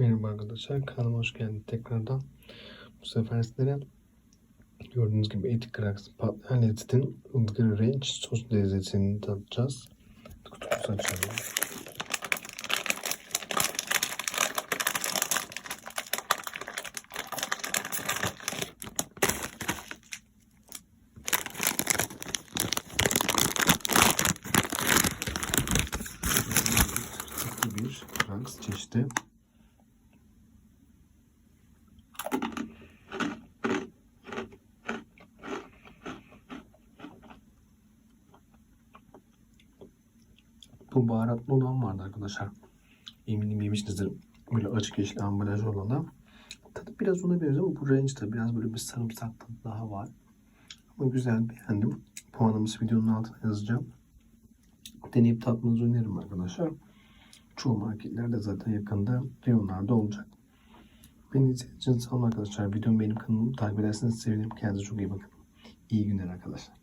Merhaba arkadaşlar, kanalıma hoş geldiniz tekrardan. Bu sefer sizlere gördüğünüz gibi Etik Cracks patlayan lezzetin ılgır range sos lezzetini tadacağız. Kutumuzu açalım. Bir Cracks çeşidi. Bu baharatlı olan vardı arkadaşlar. Eminim yemişsinizdir. Böyle açık yeşil ambalaj olana. Tadı biraz ona benziyor ama bu range'de biraz böyle bir sarımsak tadı daha var. Ama güzel beğendim. Puanımız videonun altına yazacağım. Deneyip tatmanızı öneririm arkadaşlar. Çoğu marketlerde zaten yakında reyonlarda olacak. Beni izlediğiniz için sağ olun arkadaşlar. Videomu benim kanalımı takip ederseniz sevinirim. Kendinize çok iyi bakın. İyi günler arkadaşlar.